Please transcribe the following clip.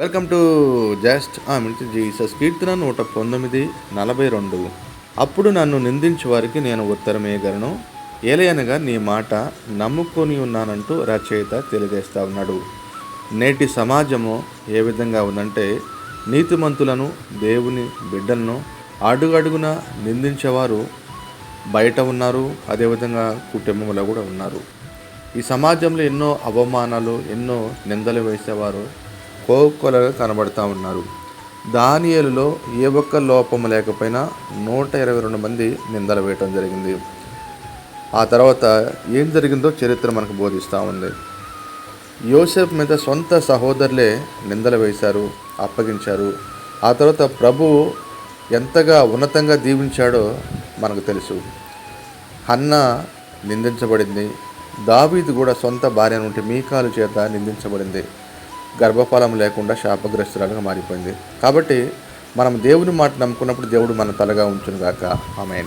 Welcome to just మించి Jesus కీర్తన నూట పంతొమ్మిది నలభై రెండు. అప్పుడు నన్ను నిందించే వారికి నేను ఉత్తరమేయగలను ఏలయనగా నీ మాట నమ్ముకొని ఉన్నానంటూ రచయిత తెలియజేస్తా ఉన్నాడు. నేటి సమాజము ఏ విధంగా ఉందంటే నీతిమంతులను దేవుని బిడ్డలను అడుగడుగున నిందించేవారు బయట ఉన్నారు అదేవిధంగా కుటుంబంలో కూడా ఉన్నారు. ఈ సమాజంలో ఎన్నో అవమానాలు ఎన్నో నిందలు వేసేవారు కోకొలగా కనబడుతూ ఉన్నారు. దానియేలులో ఏ ఒక్క లోపం లేకపోయినా నూట ఇరవై రెండు మంది నిందలు వేయటం జరిగింది. ఆ తర్వాత ఏం జరిగిందో చరిత్ర మనకు బోధిస్తూ ఉంది. యోసెఫ్ మీద సొంత సహోదరులే నిందలు వేశారు అప్పగించారు. ఆ తర్వాత ప్రభువు ఎంతగా ఉన్నతంగా దీవించాడో మనకు తెలుసు. హన్న నిందించబడింది. దావీదు కూడా సొంత భార్య నుండి మీకాలు చేత నిందించబడింది. గర్భఫలం లేకుండా శాపగ్రస్తురాలుగా మారిపోయింది. కాబట్టి మనం దేవుని మాట నమ్ముకున్నప్పుడు దేవుడు మన తలగా ఉంచును గాక. ఆమెన్.